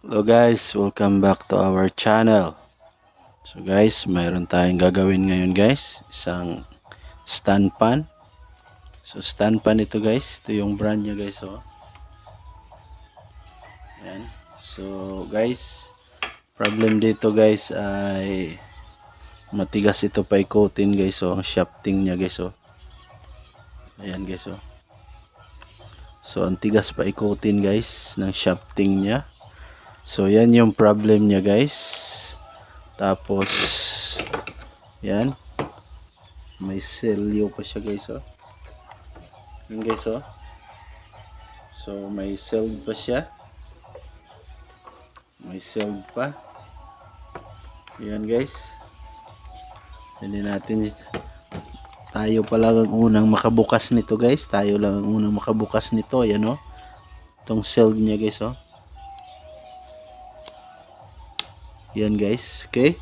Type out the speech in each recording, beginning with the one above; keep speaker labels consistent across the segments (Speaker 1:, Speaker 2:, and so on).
Speaker 1: Hello guys, welcome back to our channel. So guys, mayroon tayong gagawin ngayon guys, isang stand pan. So stand pan ito guys, ito yung brand niya guys oh. Ayan. So guys, problem dito guys ay matigas ito paikutin guys oh, ang shafting niya guys oh. Ayan guys oh. So ang tigas paikutin guys ng shafting niya. So, yan yung problem niya, guys. Tapos, yan. May selyo pa siya, guys, oh. Yan, guys, oh. So, may seld pa siya. May seld pa. Yan, guys. Hindi natin tayo pala ang unang makabukas nito, guys. Tayo lang ang unang makabukas nito. Yan, oh. Itong seld niya, guys, oh. Yan guys. Okay.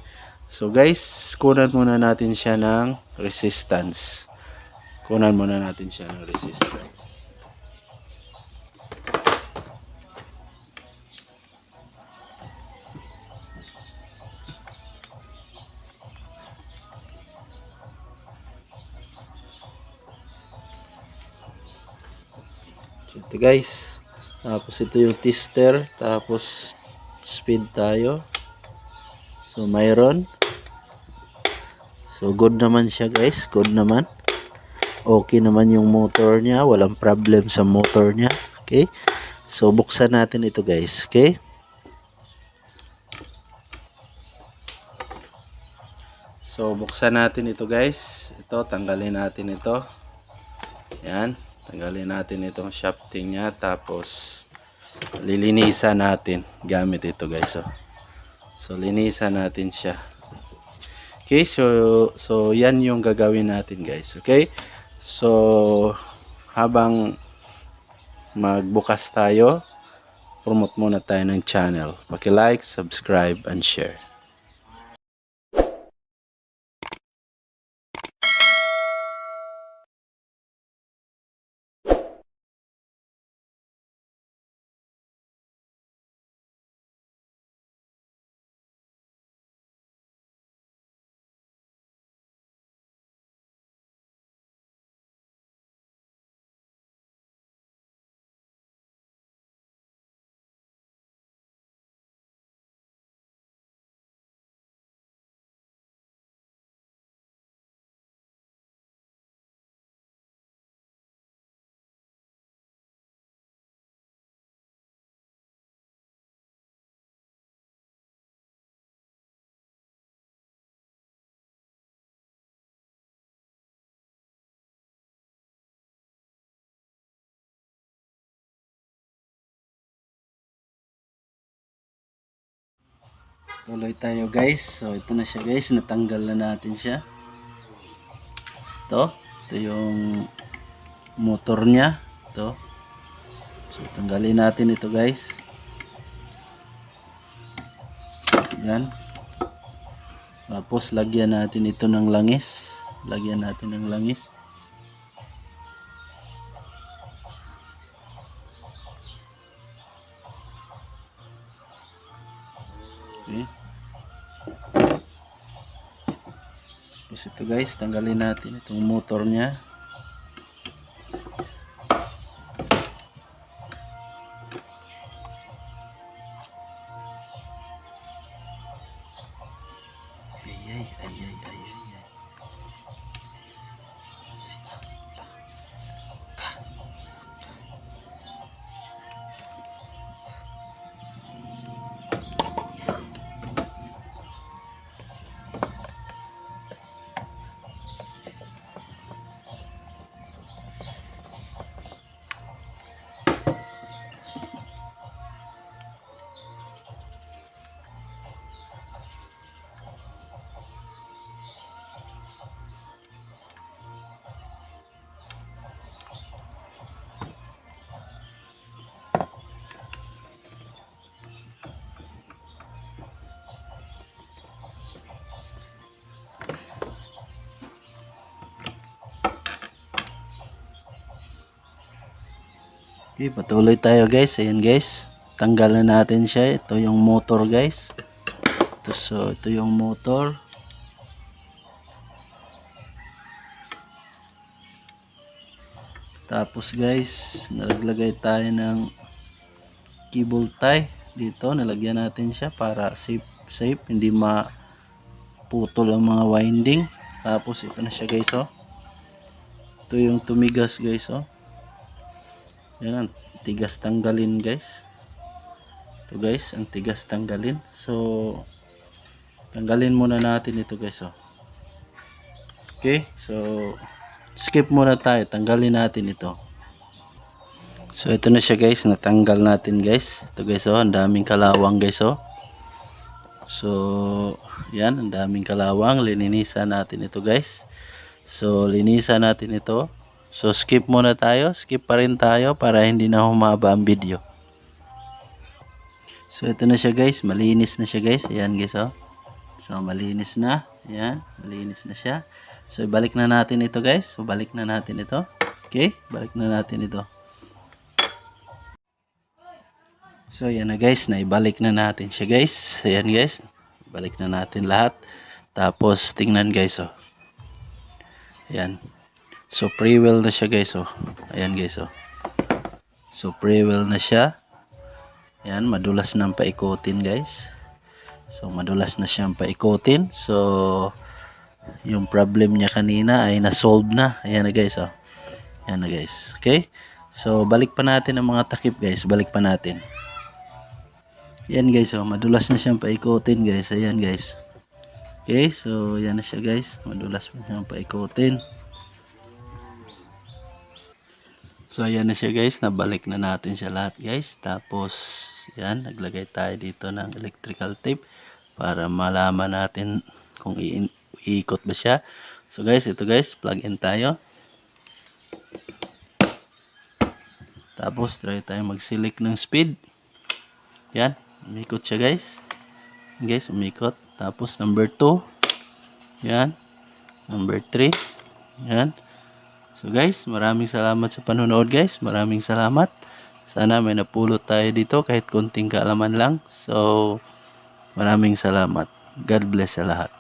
Speaker 1: So guys, kunan muna natin siya ng resistance. Kunan muna natin siya ng resistance. Ito guys. Tapos ito yung tester. Tapos speed tayo. So mayroon. So good naman siya guys, good naman. Okay naman yung motor niya, walang problem sa motor niya. Okay? So buksan natin ito guys, okay? So buksan natin ito guys. Ito tanggalin natin ito. Yan, tanggalin natin itong shafting niya tapos lilinisan natin gamit ito guys. So, So linisan natin siya. Okay, so so yan yung gagawin natin, guys. Okay? So habang magbukas tayo, promote muna tayo ng channel. Paki-like, subscribe and share. Tuloy tayo guys. So ito na siya guys. Natanggal na natin siya. Ito. Ito yung motor niya. Ito. So tanggalin natin ito guys. Yan. Tapos lagyan natin ito ng langis. Lagyan natin ng langis. Okay. Tapos ito guys, tanggalin natin itong motor niya. Okay, patuloy tayo guys. Ayan guys. tanggalan natin siya. Ito yung motor guys. Ito, so, ito yung motor. Tapos guys, nalaglagay tayo ng cable tie dito. Nalagyan natin siya para safe, safe hindi maputol ang mga winding. Tapos ito na siya guys oh. Ito yung tumigas guys oh. Yan ang tigas tanggalin guys. Ito guys, ang tigas tanggalin. So tanggalin muna natin ito guys oh. Okay, so skip muna tayo. Tanggalin natin ito. So ito na siya guys, natanggal natin guys. Ito guys oh, ang daming kalawang guys oh. So yan, ang daming kalawang. Lininisan natin ito guys. So linisan natin ito. So skip muna tayo. Skip pa rin tayo para hindi na humaba ang video. So ito na siya guys, malinis na siya guys. Ayan guys oh. So malinis na. Ayan, malinis na siya. So balik na natin ito guys. So balik na natin ito. Okay, balik na natin ito. So yan na guys, naibalik na natin siya guys. Ayan guys, balik na natin lahat. Tapos tingnan guys oh. Ayan. So pre-wheel na siya guys oh. Ayan guys oh. So pre-wheel na siya. Ayan, madulas nang paikutin guys. So madulas na siyang paikutin. So yung problem niya kanina ay na-solve na. Ayan na guys oh. Ayan na guys. Okay? So balik pa natin ang mga takip guys. Balik pa natin. Yan guys, oh, madulas na siyang paikutin guys. Ayan guys. Okay, so yan na siya guys. Madulas na siyang paikutin. So ayan na siya guys. Nabalik na natin siya lahat guys. Tapos yan, naglagay tayo dito ng electrical tape para malaman natin kung iikot ba siya. So guys, ito guys, plug in tayo. Tapos try tayo mag-select ng speed. Yan, umikot siya guys. Guys, umikot. Tapos number 2. Yan. Number 3. Yan. So guys, maraming salamat sa panonood guys. Maraming salamat. Sana may napulot tayo dito kahit konting kaalaman lang. So, maraming salamat. God bless sa lahat.